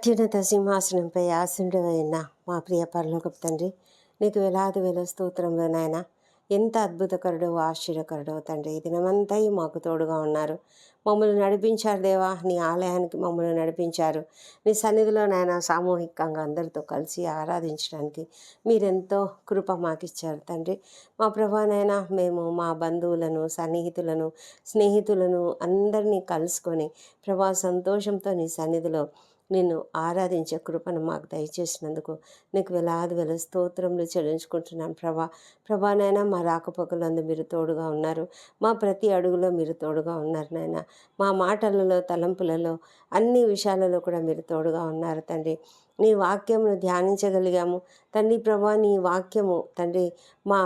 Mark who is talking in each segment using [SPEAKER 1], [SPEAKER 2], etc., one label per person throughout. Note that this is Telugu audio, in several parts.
[SPEAKER 1] అత్యున్నత సింహాసనంపై ఆసుండవైన మా ప్రియ పరలోకపు తండ్రి నీకు వేలాది వేల స్తోత్రంలో నాయన. ఎంత అద్భుతకరుడో ఆశ్చర్యకరుడో తండ్రి. ఈ దినమంతా మాకు తోడుగా ఉన్నారు. మమ్మల్ని నడిపించారు దేవా. నీ ఆలయానికి మమ్మల్ని నడిపించారు. నీ సన్నిధిలో నాయన సామూహికంగా అందరితో కలిసి ఆరాధించడానికి మీరెంతో కృప మాకు ఇచ్చారు తండ్రి. మా ప్రభానైనా మేము మా బంధువులను సన్నిహితులను స్నేహితులను అందరినీ కలుసుకొని ప్రభా సంతోషంతో నీ సన్నిధిలో నిన్ను ఆరాధించే కృపను మాకు దయచేసినందుకు నీకు వేలాది వేల స్తోత్రములు చెల్లించుకుంటున్నాను ప్రభా. ప్రభా నైనా మా రాకపోకలందు మీరు తోడుగా ఉన్నారు. మా ప్రతి అడుగులో మీరు తోడుగా ఉన్నారు నాయన. మా మాటలలో తలంపులలో అన్ని విషయాలలో కూడా మీరు తోడుగా ఉన్నారు తండ్రి. నీ వాక్యమును ధ్యానించగలిగాము. తండ్రి ప్రభా నీ వాక్యము తండ్రి మా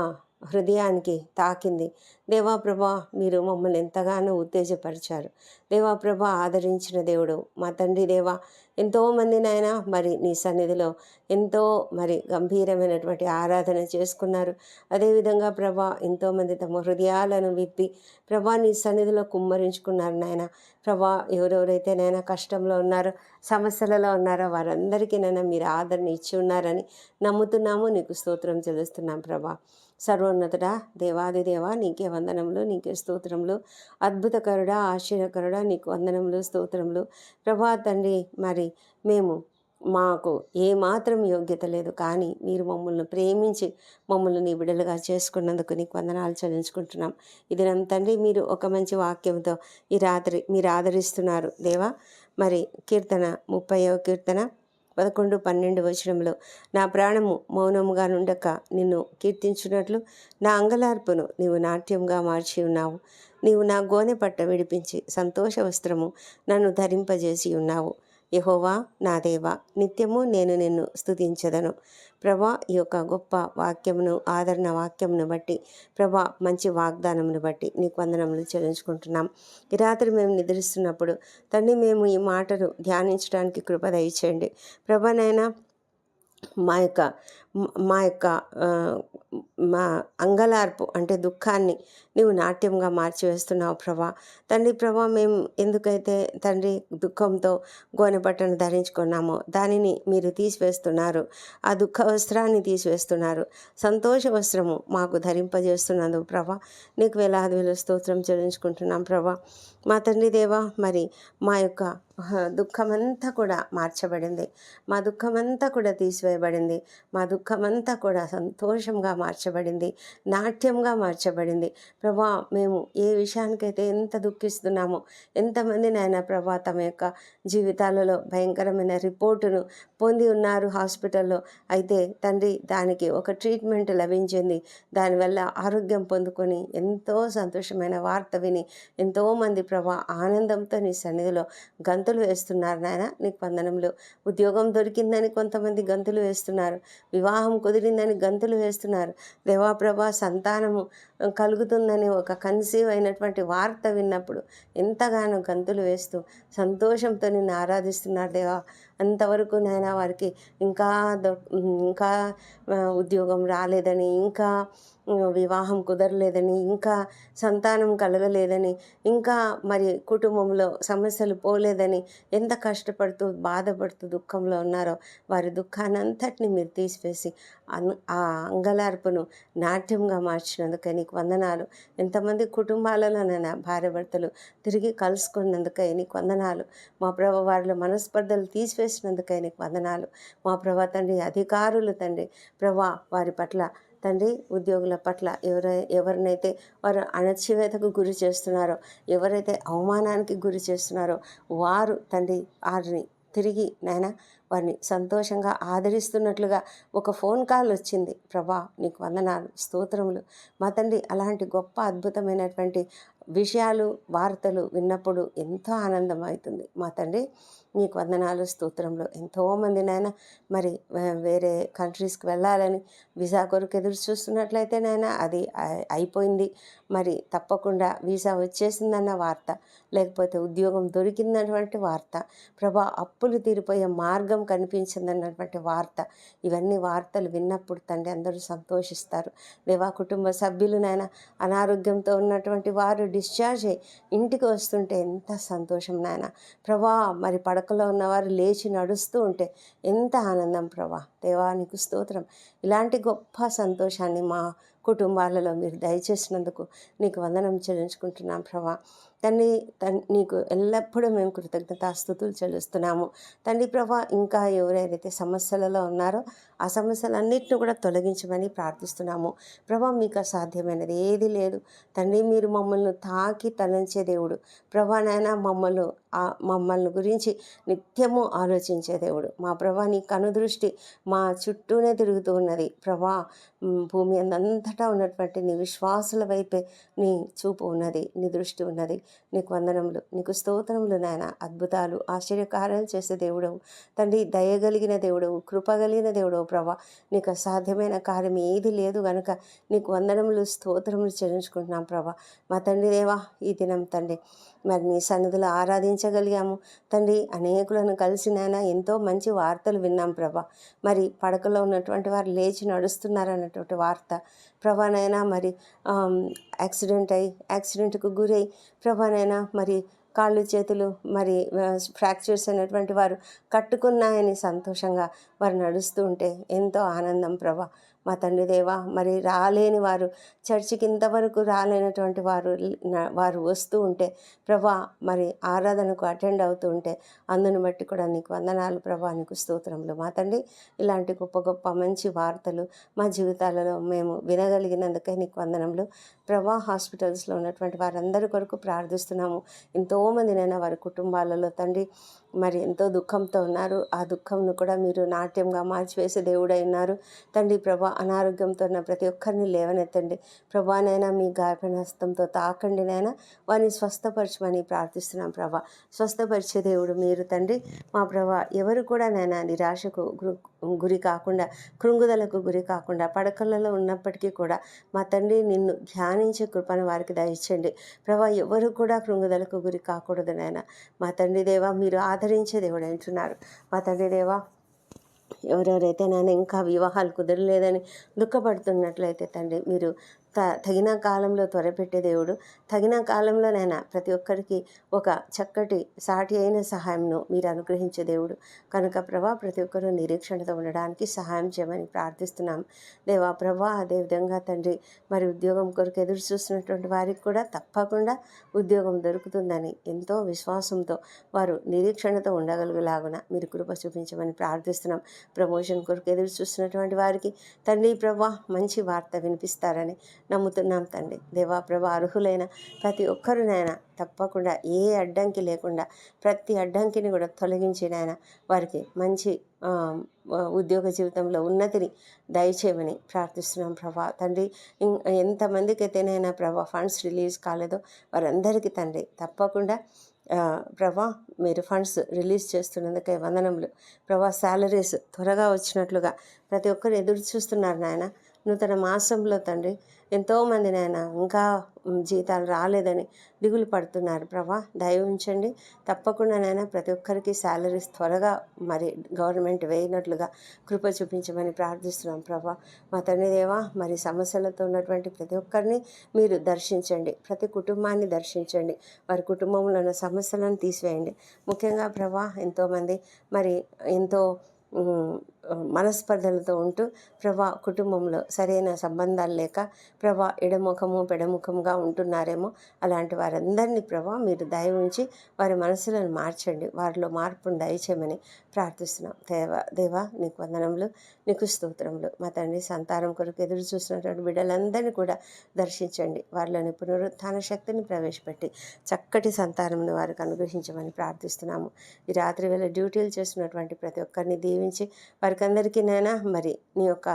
[SPEAKER 1] హృదయానికి తాకింది. దేవాప్రభా మీరు మమ్మల్ని ఎంతగానో ఉత్తేజపరిచారు. దేవాప్రభ ఆదరించిన దేవుడు. మా తండ్రి దేవా ఎంతోమంది నాయన మరి నీ సన్నిధిలో ఎంతో మరి గంభీరమైనటువంటి ఆరాధన చేసుకున్నారు. అదేవిధంగా ప్రభా ఎంతోమంది తమ హృదయాలను విప్పి ప్రభా నీ సన్నిధిలో కుమ్మరించుకున్నారు నాయన. ప్రభా ఎవరెవరైతే నాయన కష్టంలో ఉన్నారో సమస్యలలో ఉన్నారో వారందరికీ నైనా మీరు ఆదరణ ఇచ్చి ఉన్నారని నమ్ముతున్నాము. నీకు స్తోత్రం చెల్లిస్తున్నాం ప్రభా. సర్వోన్నతుడా దేవాది దేవా నీకే వందనములు నీకే స్తోత్రములు. అద్భుతకరుడా ఆశ్చర్యకరుడా నీకు వందనములు స్తోత్రములు. ప్రభా తండ్రి మరి మేము మాకు ఏమాత్రం యోగ్యత లేదు. కానీ మీరు మమ్మల్ని ప్రేమించి మమ్మల్ని నీ బిడలుగా చేసుకున్నందుకు నీకు వందనాలు చెల్లించుకుంటున్నాం. ఇది నమ్మ తండ్రి మీరు ఒక మంచి వాక్యంతో ఈ రాత్రి మీరు ఆదరిస్తున్నారు. దేవా మరి కీర్తన ముప్పైవ కీర్తన. పదకొండు పన్నెండు వచనంలో నా ప్రాణము మౌనముగా నుండక నిన్ను కీర్తించున్నట్లు నా అంగలార్పును నీవు నాట్యంగా మార్చి ఉన్నావు. నీవు నా గోనె పట్ట విడిపించి సంతోష వస్త్రము నన్ను ధరింపజేసి ఉన్నావు. యహోవా నా దేవ నిత్యము నేను నిన్ను స్తుతించదను. ప్రభా ఈ యొక్క గొప్ప వాక్యమును ఆదరణ వాక్యమును బట్టి ప్రభా మంచి వాగ్దానమును బట్టి నీకు వందనములు చెల్లించుకుంటున్నాం. ఈ రాత్రి మేము నిద్రిస్తున్నప్పుడు తండ్రి మేము ఈ మాటను ధ్యానించడానికి కృప దయచేయండి. ప్రభనైనా మా యొక్క మా యొక్క మా అంగలార్పు అంటే దుఃఖాన్ని నీవు నాట్యంగా మార్చివేస్తున్నావు ప్రభా. తండ్రి ప్రభా మేము ఎందుకైతే తండ్రి దుఃఖంతో గోనె బట్టను ధరించుకున్నామో దానిని మీరు తీసివేస్తున్నారు. ఆ దుఃఖ వస్త్రాన్ని తీసివేస్తున్నారు. సంతోష వస్త్రము మాకు ధరింపజేస్తున్నందు ప్రభా నీకు వేలాది వేల స్తోత్రం చెల్లించుకుంటున్నాం ప్రభా. మా తండ్రి దేవా మరి మా యొక్క దుఃఖమంతా కూడా మార్చబడింది. మా దుఃఖమంతా కూడా తీసివేయబడింది. మా దుఃఖమంతా కూడా సంతోషంగా మార్చబడింది నాట్యంగా మార్చబడింది. ప్రభా మేము ఏ విషయానికైతే ఎంత దుఃఖిస్తున్నామో ఎంతమంది నాయన ప్రభా తమ యొక్క జీవితాలలో భయంకరమైన రిపోర్టును పొంది ఉన్నారు హాస్పిటల్లో. అయితే తండ్రి దానికి ఒక ట్రీట్మెంట్ లభించింది. దానివల్ల ఆరోగ్యం పొందుకొని ఎంతో సంతోషమైన వార్త విని ఎంతోమంది ప్రభా ఆనందంతో నీ సన్నిధిలో గంతులు వేస్తున్నారు నాయన. నీకు వందనములు. ఉద్యోగం దొరికిందని కొంతమంది గంతులు వేస్తున్నారు. వివాహం కుదిరిందని గంతులు వేస్తున్నారు. దేవాప్రభా సంతానము కలుగుతుందని ఒక కన్సీవ్ అయినటువంటి వార్త విన్నప్పుడు ఎంతగానో గంతులు వేస్తూ సంతోషంతో నిన్ను ఆరాధిస్తున్నారు దేవా. అంతవరకు నాయన వారికి ఇంకా దొ- ఇంకా ఉద్యోగం రాలేదని ఇంకా వివాహం కుదరలేదని ఇంకా సంతానం కలగలేదని ఇంకా మరి కుటుంబంలో సమస్యలు పోలేదని ఎంత కష్టపడుతూ బాధపడుతూ దుఃఖంలో ఉన్నారో వారి దుఃఖాన్ని అంతటిని మీరు తీసివేసి అను ఆ అంగలార్పును నాట్యంగా మార్చినందుకే నీకు వందనాలు. ఎంతమంది కుటుంబాలలోనైనా భార్య భర్తలు తిరిగి కలుసుకున్నందుకై నీకు వందనాలు. మా ప్రభ వారిలో మనస్పర్ధలు తీసివేసినందుకై నీకు వందనాలు. మా ప్రభా తండ్రి అధికారులు తండ్రి ప్రభా వారి పట్ల తండ్రి ఉద్యోగుల పట్ల ఎవరై ఎవరినైతే వారు అణచివేతకు గురి చేస్తున్నారో ఎవరైతే అవమానానికి గురి చేస్తున్నారో వారు తండ్రి వారిని తిరిగి నాయన వారిని సంతోషంగా ఆదరిస్తున్నట్లుగా ఒక ఫోన్ కాల్ వచ్చింది. ప్రభా నీకు వందనాలు స్తోత్రములు. మా తండ్రి అలాంటి గొప్ప అద్భుతమైనటువంటి విషయాలు వార్తలు విన్నప్పుడు ఎంతో ఆనందం అవుతుంది మా తండ్రి నీకు వందనాలు. స్తోత్రంలో ఎంతోమంది నాయన మరి వేరే కంట్రీస్కి వెళ్ళాలని వీసా కొరకు ఎదురు చూస్తున్నట్లయితే నాయన అది అయిపోయింది. మరి తప్పకుండా వీసా వచ్చేసిందన్న వార్త లేకపోతే ఉద్యోగం దొరికిందన్నటువంటి వార్త ప్రభా అప్పులు తీరిపోయే మార్గం కనిపించిందన్నటువంటి వార్త ఇవన్నీ వార్తలు విన్నప్పుడు తండ్రి అందరూ సంతోషిస్తారు. దేవా కుటుంబ సభ్యులు నాయన అనారోగ్యంతో ఉన్నటువంటి వారు డిశ్చార్జ్ అయ్యి ఇంటికి వస్తుంటే ఎంత సంతోషం నాయన. ప్రభా మరి పడకలో ఉన్నవారు లేచి నడుస్తూ ఉంటే ఎంత ఆనందం ప్రభా. దేవానికి స్తోత్రం. ఇలాంటి గొప్ప సంతోషాన్ని మా కుటుంబాలలో మీరు దయచేసినందుకు నీకు వందనం చెల్లించుకుంటున్నాం ప్రభా. తండ్రి నీకు ఎల్లప్పుడూ మేము కృతజ్ఞతాస్థుతులు చెల్లిస్తున్నాము. తండ్రి ప్రభా ఇంకా ఎవరెవరైతే సమస్యలలో ఉన్నారో ఆ సమస్యలన్నింటిని కూడా తొలగించమని ప్రార్థిస్తున్నాము. ప్రభా మీకు అసాధ్యమైనది ఏది లేదు. తండ్రి మీరు మమ్మల్ని తాకి తలంచే దేవుడు. ప్రభా నాయన మమ్మల్ని మమ్మల్ని గురించి నిత్యము ఆలోచించే దేవుడు. మా ప్రభా నీ కనుదృష్టి మా చుట్టూనే తిరుగుతూ ఉన్నది. ప్రభా భూమి అందంతటా ఉన్నటువంటి నీ విశ్వాసుల వైపే నీ చూపు ఉన్నది నీ దృష్టి ఉన్నది. నీకు వందనములు నీకు స్తోత్రములు నాయన. అద్భుతాలు ఆశ్చర్యకార్యాలు చేసే దేవుడవు. తండ్రి దయగలిగిన దేవుడవు కృపగలిగిన దేవుడవు ప్రభా. నీకు అసాధ్యమైన కార్యం ఏది లేదు గనుక నీకు వందనములు స్తోత్రములు చెల్లించుకుంటున్నాం ప్రభా. మా తండ్రి దేవా ఈ దినం తండ్రి మరి నీ సన్నిధిలో ఆరాధించగలిగాము తండ్రి అనేకులను కలిసి నాయన ఎంతో మంచి వార్తలు విన్నాం ప్రభా. మరి పడకలో ఉన్నటువంటి వారు లేచి నడుస్తున్నారన్నటువంటి వార్త. ప్రభానైనా మరి యాక్సిడెంట్ అయి యాక్సిడెంట్కు గురై ప్రభానైనా మరి కాళ్ళు చేతులు మరి ఫ్రాక్చర్స్ అయినటువంటి వారు కట్టుకున్నాయని సంతోషంగా వారు నడుస్తూ ఉంటే ఎంతో ఆనందం ప్రభా. మా తండ్రి దేవా మరి రాలేని వారు చర్చికి ఇంతవరకు రాలేనటువంటి వారు వారు వస్తూ ఉంటే ప్రభా మరి ఆరాధనకు అటెండ్ అవుతూ ఉంటే అందును బట్టి కూడా నీకు వందనాలు ప్రభా నీకు స్తోత్రములు. మా తండ్రి ఇలాంటి గొప్ప గొప్ప మంచి వార్తలు మా జీవితాలలో మేము వినగలిగినందుకే నీకు వందనములు. ప్రభా హాస్పిటల్స్లో ఉన్నటువంటి వారందరి కొరకు ప్రార్థిస్తున్నాము. ఎంతోమంది నైనా వారి కుటుంబాలలో తండ్రి మరి ఎంతో దుఃఖంతో ఉన్నారు. ఆ దుఃఖంను కూడా మీరు నాట్యంగా మార్చివేసే దేవుడైనారు ఉన్నారు. తండ్రి ప్రభా అనారోగ్యంతో ఉన్న ప్రతి ఒక్కరిని లేవనెత్తండి. ప్రభానైనా మీ గాయపడిన హస్తంతో తాకండి నైనా. వారిని స్వస్థపరచమని ప్రార్థిస్తున్నాం ప్రభా. స్వస్థపరిచే దేవుడు మీరు తండ్రి. మా ప్రభా ఎవరు కూడా నైనా నిరాశకు గురి కాకుండా కృంగుదలకు గురి కాకుండా పడకలలో ఉన్నప్పటికీ కూడా మా తండ్రి నిన్ను ధ్యానించే కృపను వారికి దయచండి ప్రభా ఎవరు కూడా కృంగుదలకు గురి కాకూడదు నాయన మా తండ్రి దేవా మీరు ఆదరించే దేవుడు అంటున్నారు. మా తండ్రి దేవా ఎవరెవరైతే నేను ఇంకా వివాహాలు కుదరలేదని దుఃఖపడుతున్నట్లయితే తండ్రి మీరు త తగిన కాలంలో త్వరపెట్టే దేవుడు. తగిన కాలంలోనైనా ప్రతి ఒక్కరికి ఒక చక్కటి సాటి అయిన సహాయంను మీరు అనుగ్రహించే దేవుడు. కనుక ప్రభా ప్రతి ఒక్కరూ నిరీక్షణతో ఉండడానికి సహాయం చేయమని ప్రార్థిస్తున్నాం. దేవా ప్రభా అదేవిధంగా తండ్రి మరి ఉద్యోగం కొరకు ఎదురు చూస్తున్నటువంటి వారికి కూడా తప్పకుండా ఉద్యోగం దొరుకుతుందని ఎంతో విశ్వాసంతో వారు నిరీక్షణతో ఉండగలుగులాగున మీరు కృప చూపించమని ప్రార్థిస్తున్నాం. ప్రమోషన్ కొరకు ఎదురు చూస్తున్నటువంటి వారికి తండ్రి ప్రభా మంచి వార్త వినిపిస్తారని నమ్ముతున్నాం తండ్రి. దేవా ప్రభా అర్హులైన ప్రతి ఒక్కరునైనా తప్పకుండా ఏ అడ్డంకి లేకుండా ప్రతి అడ్డంకిని కూడా తొలగించి నాయన వారికి మంచి ఉద్యోగ జీవితంలో ఉన్నతిని దయచేయమని ప్రార్థిస్తున్నాం ప్రభా. తండ్రి ఇం- ప్రభా ఫండ్స్ రిలీజ్ కాలేదో వారందరికీ తండ్రి తప్పకుండా ప్రభా మీరు ఫండ్స్ రిలీజ్ చేస్తున్నందుకే వందనములు. ప్రభా శాలరీస్ త్వరగా వచ్చినట్లుగా ప్రతి ఒక్కరు ఎదురు చూస్తున్నారు నాయన. నూతన మాసంలో తండ్రి ఎంతోమంది నాయన ఇంకా జీతాలు రాలేదని దిగులు పడుతున్నారు. ప్రభా దయ ఉంచండి తప్పకుండా నాయన ప్రతి ఒక్కరికి శాలరీస్ త్వరగా మరి గవర్నమెంట్ వేయనట్లుగా కృప చూపించమని ప్రార్థిస్తున్నాం ప్రభా. మా తండ్రి దేవా మరి సమస్యలతో ఉన్నటువంటి ప్రతి ఒక్కరిని మీరు దర్శించండి. ప్రతి కుటుంబాన్ని దర్శించండి. వారి కుటుంబంలో ఉన్న సమస్యలను తీసివేయండి. ముఖ్యంగా ప్రభా ఎంతోమంది మరి ఎంతో మనస్పర్ధలతో ఉంటూ ప్రభా కుటుంబంలో సరైన సంబంధాలు లేక ప్రభా ఎడముఖము పెడముఖముగా ఉంటున్నారేమో అలాంటి వారందరినీ ప్రభా మీరు దయ ఉంచి వారి మనసులను మార్చండి. వారిలో మార్పును దయచేయమని ప్రార్థిస్తున్నాం. దేవా దేవా నీకు వందనములు నీకు స్తోత్రములు. మా తండ్రి సంతానం కొరకు ఎదురు చూసినటువంటి బిడ్డలందరినీ కూడా దర్శించండి. వారిలోని పునరుత్థాన శక్తిని ప్రవేశపెట్టి చక్కటి సంతానంను వారికి అనుగ్రహించమని ప్రార్థిస్తున్నాము. ఈ రాత్రి వేళ డ్యూటీలు చేస్తున్నటువంటి ప్రతి ఒక్కరిని దీవించి వారి అందరికీ నైనా మరి నీ యొక్క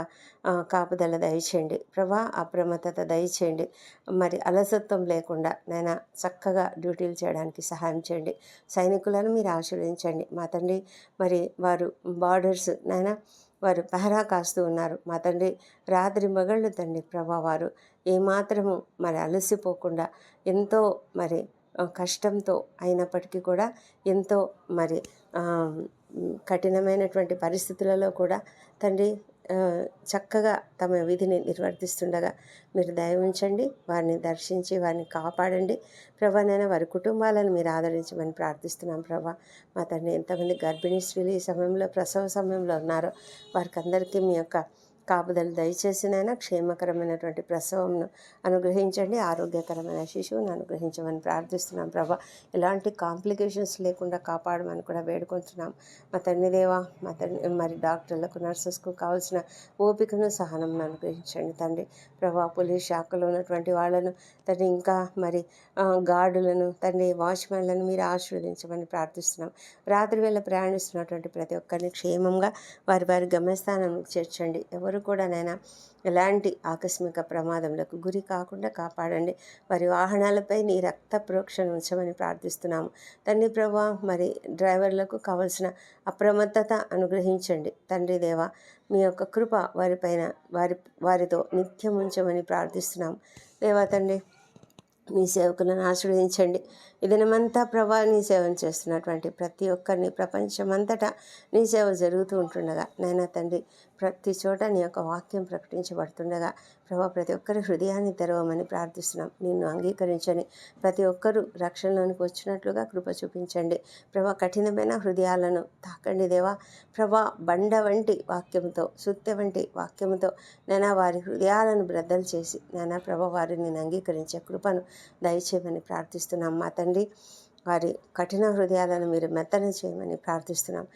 [SPEAKER 1] కాపుదల దయచేయండి. ప్రభా అప్రమత్తత దయచేయండి. మరి అలసత్వం లేకుండా నైనా చక్కగా డ్యూటీలు చేయడానికి సహాయం చేయండి. సైనికులను మీరు ఆశీర్వదించండి. మా తండ్రి మరి వారు బార్డర్స్ నైనా వారు పహరా కాస్తూ ఉన్నారు. మా తండ్రి రాత్రి మగళ్ళు తండ్రి ప్రభా వారు ఏమాత్రము మరి అలసిపోకుండా ఎంతో మరి కష్టంతో అయినప్పటికీ కూడా ఎంతో మరి కఠినమైనటువంటి పరిస్థితులలో కూడా తండ్రి చక్కగా తమ విధిని నిర్వర్తిస్తుండగా మీరు దయ ఉంచండి వారిని దర్శించి వారిని కాపాడండి. ప్రభానైనా వారి కుటుంబాలను మీరు ఆదరించమని ప్రార్థిస్తున్నాం ప్రభా. మా తండ్రి ఎంతమంది గర్భిణీ స్త్రీలు ఈ సమయంలో ప్రసవ సమయంలో ఉన్నారో వారికి అందరికీ మీ యొక్క కాపుదలు దయచేసినైనా క్షేమకరమైనటువంటి ప్రసవంను అనుగ్రహించండి. ఆరోగ్యకరమైన శిశువును అనుగ్రహించమని ప్రార్థిస్తున్నాం ప్రభా. ఎలాంటి కాంప్లికేషన్స్ లేకుండా కాపాడమని కూడా వేడుకుంటున్నాం. మా తండ్రిదేవా మా తండ్రి మరి డాక్టర్లకు నర్సెస్కు కావాల్సిన ఓపికను సహనం అనుగ్రహించండి తండ్రి. ప్రభా పోలీస్ శాఖలో ఉన్నటువంటి వాళ్ళను తండ్రి ఇంకా మరి గార్డులను తండ్రి వాచ్మెన్లను మీరు ఆశీర్వదించమని ప్రార్థిస్తున్నాం. రాత్రి వేళ ప్రయాణిస్తున్నటువంటి ప్రతి ఒక్కరిని క్షేమంగా వారి వారి గమ్యస్థానానికి చేర్చండి. ఎవరు కూడా నైనా ఎలాంటి ఆకస్మిక ప్రమాదములకు గురి కాకుండా కాపాడండి. వారి వాహనాలపై నీ రక్త ప్రోక్షణ ఉంచమని ప్రార్థిస్తున్నాము. తండ్రి ప్రభా మరి డ్రైవర్లకు కావలసిన అప్రమత్తత అనుగ్రహించండి. తండ్రి దేవా మీ యొక్క కృప వారిపైన వారి వారితో నిత్యం ఉంచమని ప్రార్థిస్తున్నాం దేవా తండ్రి మీ సేవకులను ఆశీర్వదించండి. ఈ దినమంతా ప్రభా నీ సేవను చేస్తున్నటువంటి ప్రతి ఒక్కరిని ప్రపంచమంతటా నీ సేవ జరుగుతూ ఉంటుండగా నైనా తండ్రి ప్రతి చోట నీ యొక్క వాక్యం ప్రకటించబడుతుండగా ప్రభా ప్రతి ఒక్కరి హృదయాన్ని తెరవమని ప్రార్థిస్తున్నాం. నిన్ను అంగీకరించని ప్రతి ఒక్కరూ రక్షణలోనికి వచ్చినట్లుగా కృప చూపించండి. ప్రభా కఠినమైన హృదయాలను తాకండి దేవా. ప్రభా బండ వంటి వాక్యంతో సుత్తె వంటి వాక్యంతో నైనా వారి హృదయాలను బ్రద్దలు చేసి నైనా ప్రభా వారిని అంగీకరించే కృపను దయచేయమని ప్రార్థిస్తున్నాం. మా తండ్రి వారి కఠిన హృదయాలను మీరు మెత్తన చేయమని ప్రార్థిస్తున్నాం.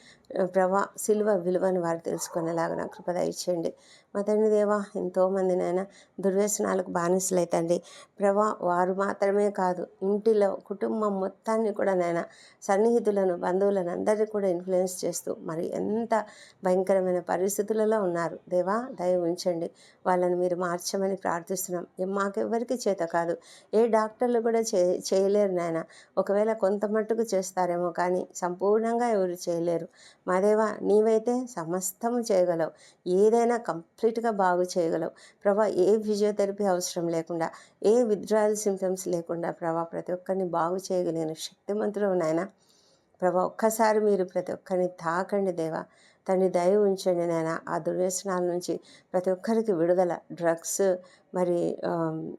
[SPEAKER 1] ప్రభా సిలువ విలువను వారు తెలుసుకునేలాగా నా కృపద ఇచ్చేయండి మా తండ్రి దేవా ఎంతోమంది నాయన దుర్వ్యసనాలకు బానిసలైతండి. ప్రభా వారు మాత్రమే కాదు ఇంటిలో కుటుంబం మొత్తాన్ని కూడా నాయన సన్నిహితులను బంధువులను అందరినీ కూడా ఇన్ఫ్లుయెన్స్ చేస్తూ మరి ఎంత భయంకరమైన పరిస్థితులలో ఉన్నారు. దేవా దయ ఉంచండి. వాళ్ళని మీరు మార్చమని ప్రార్థిస్తున్నాం. ఏ- మాకెవ్వరికి చేత కాదు. ఏ డాక్టర్లు కూడా చే చేయలేరు నాయన. ఒకవేళ కొంత మట్టుకు చేస్తారేమో కానీ సంపూర్ణంగా ఎవరు చేయలేరు. మా దేవా నీవైతే సమస్తము చేయగలవు. ఏదైనా కంప్లీట్గా బాగు చేయగలవు. ప్రభా ఏ ఫిజియోథెరపీ అవసరం లేకుండా ఏ విత్డ్రాయల్ సిమ్టమ్స్ లేకుండా ప్రభా ప్రతి ఒక్కరిని బాగు చేయగలిగిన శక్తిమంతుడు నాయన. ప్రభా ఒక్కసారి మీరు ప్రతి ఒక్కరిని తాకండి దేవా. తండ్రి దయ ఉంచండి నాయన. ఆ దుర్వ్యసనాల నుంచి ప్రతి ఒక్కరికి విడుదల. డ్రగ్స్ మరి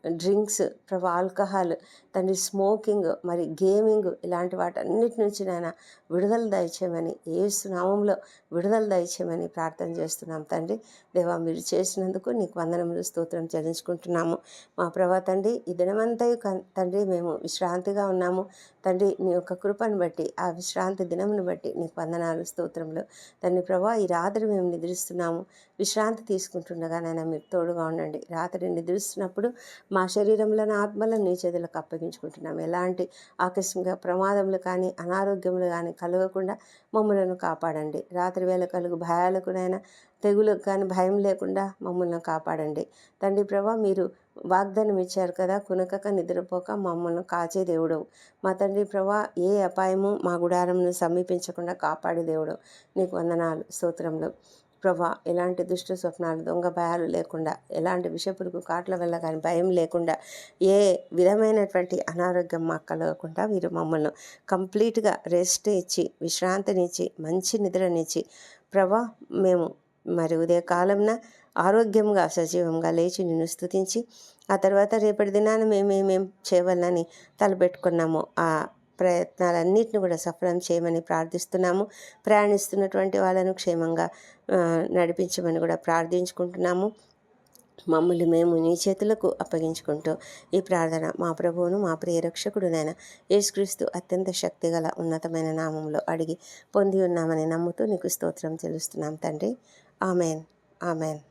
[SPEAKER 1] డ్రింక్స్ ప్రభు ఆల్కహాల్ తండ్రి స్మోకింగ్ మరి గేమింగ్ ఇలాంటి వాటన్నిటి నుంచి నాయన విడుదల దయచేయమని ఏ నామంలో విడుదల దయచేయమని ప్రార్థన చేస్తున్నాం తండ్రి. దేవా మీరు చేసినందుకు నీకు వందనములు స్తోత్రం చెల్లించుకుంటున్నాము. మా ప్రభా తండ్రి ఈ దినమంతా కన్- తండ్రి మేము విశ్రాంతిగా ఉన్నాము. తండ్రి నీ యొక్క కృపను బట్టి ఆ విశ్రాంతి దినమును బట్టి నీకు వందనాలు స్తోత్రములు. తండ్రి ప్రభా ఈ రాత్రి మేము నిద్రిస్తున్నాము. విశ్రాంతి తీసుకుంటుండగా నాయన మీరు తోడుగా ఉండండి. రాత్రి నిద్రిస్తున్నప్పుడు మా శరీరంలోని ఆత్మలను నీ చేతులకు అప్పగించుకుంటున్నాము. ఎలాంటి ఆకస్మిక ప్రమాదములు కానీ అనారోగ్యములు కానీ కలగకుండా మమ్మలను కాపాడండి. రాత్రి వేళ కలుగు భయాలకునైనా తెగులకు కానీ భయం లేకుండా మమ్మల్ని కాపాడండి. తండ్రి ప్రభా మీరు వాగ్దానం ఇచ్చారు కదా కునకక నిద్రపోక మమ్మల్ని కాచే దేవుడు మా తండ్రి ప్రభా ఏ అపాయము మా గుడారంను సమీపించకుండా కాపాడే దేవుడు నీకు వందనాలు స్తోత్రంలో ప్రభా ఎలాంటి దుష్ట స్వప్నాలు దొంగ భయాలు లేకుండా ఎలాంటి విషపురుగు కాట్ల వల్ల కానీ భయం లేకుండా ఏ విధమైనటువంటి అనారోగ్యం మాకు కలగకుండా మీరు మమ్మల్ని కంప్లీట్గా రెస్ట్ ఇచ్చి విశ్రాంతినిచ్చి మంచి నిద్రనిచ్చి ప్రభా మేము మరి ఉదయకాలంన ఆరోగ్యంగా సజీవంగా లేచి నిన్ను స్తుతించి ఆ తర్వాత రేపటి దినాన మేమేమేం చేయవాలని తలపెట్టుకున్నామో ఆ ప్రయత్నాలన్నింటిని కూడా సఫలం చేయమని ప్రార్థిస్తున్నాము. ప్రయాణిస్తున్నటువంటి వాళ్ళను క్షేమంగా నడిపించమని కూడా ప్రార్థించుకుంటున్నాము. మమ్మల్ని మేము నీ చేతులకు అప్పగించుకుంటూ ఈ ప్రార్థన మా ప్రభువును మా ప్రియరక్షకుడునైన యేసుక్రీస్తు అత్యంత శక్తిగల ఉన్నతమైన నామంలో అడిగి పొంది ఉన్నామని నమ్ముతూ నీకు స్తోత్రం తెలుస్తున్నాం తండ్రి. Amen. Amen.